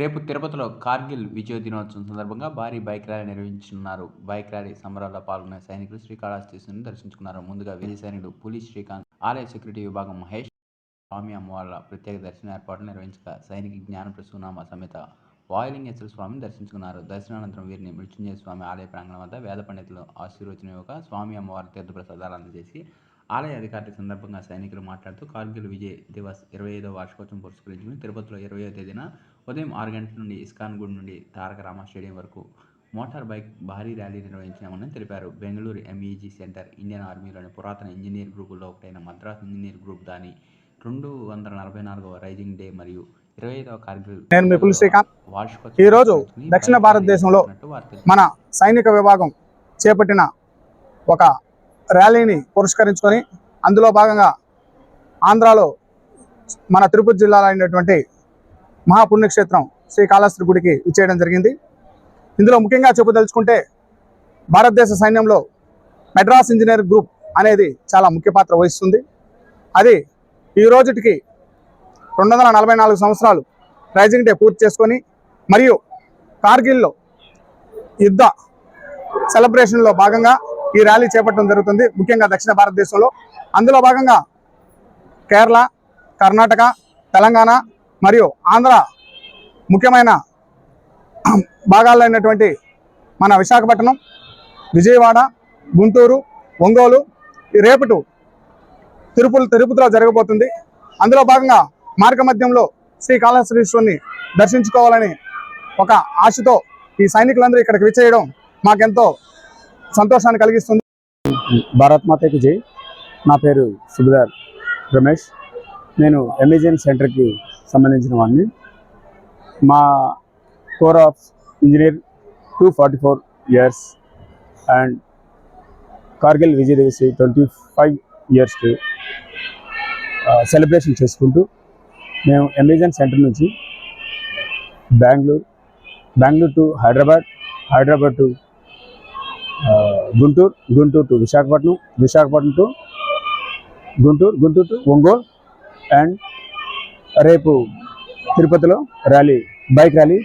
రేపు తిరుపతిలో కార్గిల్ విజయ దినోత్సవం సందర్భంగా భారీ బైక్ ర్యాలీ నిర్వహించనున్నారు. బైక్ ర్యాలీ సమరాల్లో పాల్గొన్న సైనికులు శ్రీకాళహస్తిని దర్శించుకున్నారు. ముందుగా విజయ సైనికుడు పులి శ్రీకాంత్ ఆలయ సెక్యూరిటీ విభాగం మహేష్ స్వామి అమ్మవార్ల ప్రత్యేక దర్శన ఏర్పాట్లు నిర్వహించగా సైనిక జ్ఞాన ప్రసూనామ సమేత వాయులింగేశ్వర స్వామిని దర్శించుకున్నారు. దర్శనానంతరం వీరిని మృత్యుంజయ స్వామి ఆలయ ప్రాంగణం వద్ద వేద పండితులు ఆశీర్వచన యొక్క స్వామి అమ్మవారి తీర్థప్రసాదాలు అందజేసి ఆలయ అధికారుల సందర్భంగా సైనికులు మాట్లాడుతూ కార్గిల్ విజయ్ దివస్ ఇరవై ఐదో వార్షికోత్సవం పురస్కరించుకుని తిరుపతిలో ఇరవయో తేదీన ఉదయం ఆరు గంటల నుండి ఇస్కాన్ గుడి నుండి తారక రామ స్టేడియం వరకు మోటార్ బైక్ భారీ ర్యాలీ నిర్వహించామని తెలిపారు బెంగళూరు ఎంఈజీ సెంటర్ ఇండియన్ ఆర్మీలోని పురాతన ఇంజనీర్ గ్రూపుల్లో ఒకటైన మద్రాస్ ఇంజనీర్ గ్రూప్ దాని రెండు వందల నలభై నాలుగవ రైజింగ్ డే మరియు ఇరవై ఐదవ కార్గిల్ నేను మీ పులి శ్రీకాంత్ ఈరోజు దక్షిణ భారతదేశంలో. మన సైనిక విభాగం చేపట్టిన ఒక ర్యాలీని పురస్కరించుకొని అందులో భాగంగా ఆంధ్రాలో మన తిరుపతి జిల్లాలో అయినటువంటి మహాపుణ్యక్షేత్రం శ్రీకాళహస్తి గుడికి ఇచ్చేయడం జరిగింది. ఇందులో ముఖ్యంగా చెప్పదలుచుకుంటే భారతదేశ సైన్యంలో మెడ్రాస్ ఇంజనీర్ గ్రూప్ అనేది చాలా ముఖ్య పాత్ర వహిస్తుంది. అది ఈ రోజుటికి రెండు వందల నలభై నాలుగు సంవత్సరాలు రైజింగ్ డే పూర్తి చేసుకొని మరియు కార్గిల్లో యుద్ధ సెలబ్రేషన్లో భాగంగా ఈ ర్యాలీ చేపట్టడం జరుగుతుంది. ముఖ్యంగా దక్షిణ భారతదేశంలో అందులో భాగంగా కేరళ కర్ణాటక తెలంగాణ మరియు ఆంధ్ర ముఖ్యమైన భాగాల్లో అయినటువంటి మన విశాఖపట్నం విజయవాడ గుంటూరు ఒంగోలు ఈ రేపటి తిరుపతి తిరుపతిలో జరగబోతుంది. అందులో భాగంగా మార్గమధ్యంలో మధ్యంలో శ్రీకాళహస్తీశ్వరుని దర్శించుకోవాలని ఒక ఆశతో ఈ సైనికులందరూ ఇక్కడికి విచ్చేయడం మాకెంతో సంతోషాన్ని కలిగిస్తుంది. భారత్ మాతకి జై. నా పేరు సుబిదార్ రమేష్. నేను ఎమేజన్ సెంటర్కి సంబంధించిన వాడిని మా core of engineer two forty four years and Kargil Vijay Diwas twenty five ఇయర్స్కి సెలబ్రేషన్ చేసుకుంటూ మేము అమెజాన్ సెంటర్ నుంచి Bengaluru Bengaluru to Hyderabad Hyderabad to Guntur Guntur to Visakhapatnam Visakhapatnam to Guntur Guntur to Ongole and రేపు తిరుపతిలో rally bike rally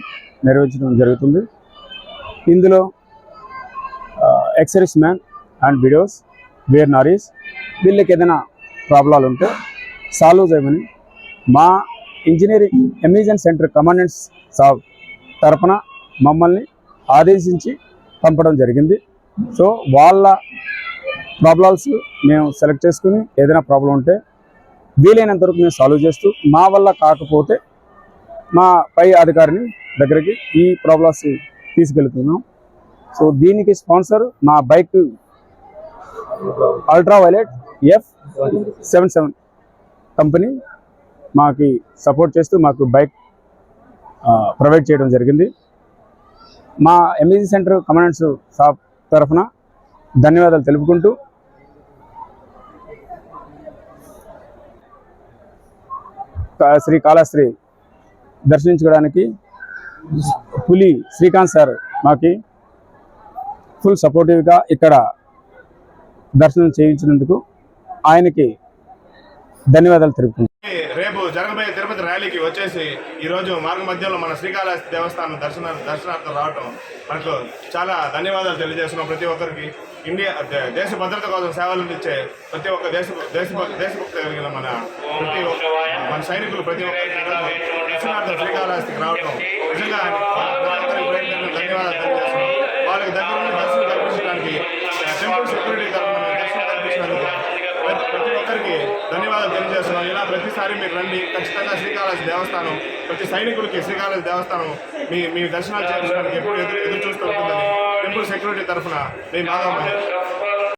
నిర్వహించడం జరుగుతుంది. ఇందులో ఎక్సరీస్ మ్యాన్ అండ్ బిడోస్ వేర్ నారీస్ వీళ్ళకి ఏదైనా ప్రాబ్లాలు ఉంటే సాల్వ్ చేయమని మా ఇంజనీరింగ్ అమెజాన్ సెంటర్ కమాండెంట్స్ సాబ్ తరపున మమ్మల్ని ఆదేశించి పంపడం జరిగింది. సో వాళ్ళ ప్రాబ్లమ్స్ మేము సెలెక్ట్ చేసుకుని ఏదైనా ప్రాబ్లం ఉంటే వీలైనంత వరకు మేము సాల్వ్ చేస్తూ మా వల్ల కాకపోతే మా పై అధికారిని దగ్గరికి ఈ ప్రాబ్లమ్స్ తీసుకెళ్తున్నాం. సో దీనికి స్పాన్సర్ మా bike Ultraviolette F seven seven company మాకి సపోర్ట్ చేస్తూ మాకు బైక్ ప్రొవైడ్ చేయడం జరిగింది. మా ఎంఈజీ సెంటర్ కమాండెంట్స్ షాప్ తరఫున ధన్యవాదాలు తెలుపుకుంటూ శ్రీ కాళహస్త్రి దర్శించుకోవడానికి పులి శ్రీకాంత్ సార్ మాకి ఫుల్ సపోర్టివ్గా ఇక్కడ దర్శనం చేయించినందుకు ఆయనకి ధన్యవాదాలు తెలుపుకుంటున్నాను రేపు జరగబోయే తిరుపతి ర్యాలీకి వచ్చేసి ఈరోజు మార్గ మధ్యలో మన శ్రీకాళహస్తి దేవస్థానం దర్శన దర్శనార్థం రావటం మనకు చాలా ధన్యవాదాలు తెలియజేస్తున్నాం ప్రతి ఒక్కరికి. ఇండియా దేశ భద్రత కోసం సేవలు అందించే ప్రతి ఒక్క దేశ దేశ దేశభక్తి కలిగిన మన ప్రతి ఒక్క మన సైనికులు ప్రతి దర్శనార్థం శ్రీకాళహస్తికి రావటం. నిజంగా ధన్యవాదాలు వాళ్ళకి దగ్గర నుండి దర్శనం కల్పించడానికి టెంపుల్ సెక్యూరిటీ తరఫున దర్శనం కల్పించినందుకు ప్రతి ప్రతి ఒక్కరికి ధన్యవాదాలు తెలియజేస్తున్నాం. ఇలా ప్రతిసారి మీరు రండి. ఖచ్చితంగా శ్రీకాళహస్తి దేవస్థానం ప్రతి సైనికులకి శ్రీకాళహస్తి దేవస్థానం మీ మీ దర్శనాలు చేయించడానికి ఎప్పుడు ఎదురు ఎదురు చూస్తూ ఉంటుందని టెంపుల్ సెక్యూరిటీ తరఫున మీ మాధవ మహేష్